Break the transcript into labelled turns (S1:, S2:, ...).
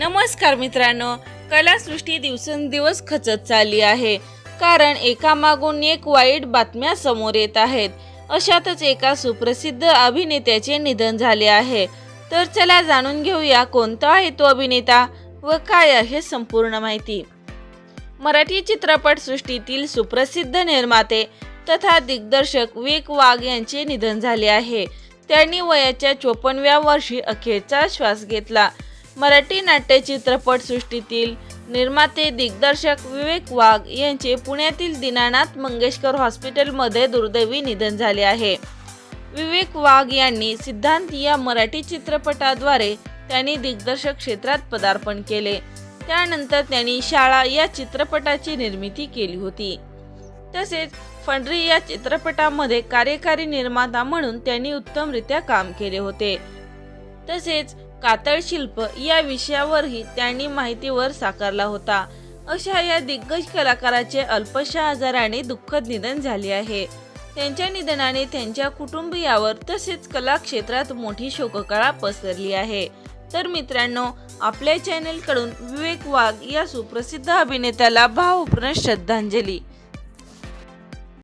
S1: नमस्कार मित्रांनो कलासृष्टी दिवसेंदिवस खचत चालली आहे. कारण एकामागून एक वाईट बातम्या समोर येत आहेत. अशातच एका सुप्रसिद्ध अभिनेत्याचे निधन झाले आहे. तर चला जाणून घेऊया कोणता आहे तो अभिनेता व काय आहे संपूर्ण माहिती. मराठी चित्रपटसृष्टीतील सुप्रसिद्ध निर्माते तथा दिग्दर्शक वेक वाघ यांचे निधन झाले आहे. त्यांनी वयाच्या चोपन्नव्या वर्षी अखेरचा श्वास घेतला. मराठी नाट्य चित्रपटसृष्टीतील निर्माते दिग्दर्शक विवेक वाघ यांचे पुण्यातील दीनानाथ मंगेशकर हॉस्पिटलमध्ये दुर्दैवी निधन झाले आहे. विवेक वाघ यांनी सिद्धांत या मराठी चित्रपटाद्वारे त्यांनी दिग्दर्शक क्षेत्रात पदार्पण केले. त्यानंतर त्यांनी शाळा या चित्रपटाची निर्मिती केली होती. तसेच फंड्री या चित्रपटामध्ये कार्यकारी निर्माता म्हणून त्यांनी उत्तमरित्या काम केले होते. तसेच कातळ शिल्प या विषयावरही त्यांनी माहितीवर साकारला होता. अशा या दिग्गज कलाकाराचे अल्पशा आजाराने दुःखद निधन झाले आहे. त्यांच्या निधनाने त्यांच्या कुटुंबियावर तसेच कला क्षेत्रात मोठी शोककळा पसरली आहे. तर मित्रांनो आपल्या चॅनेलकडून विवेक वाघ या सुप्रसिद्ध अभिनेत्याला भावपूर्ण श्रद्धांजली.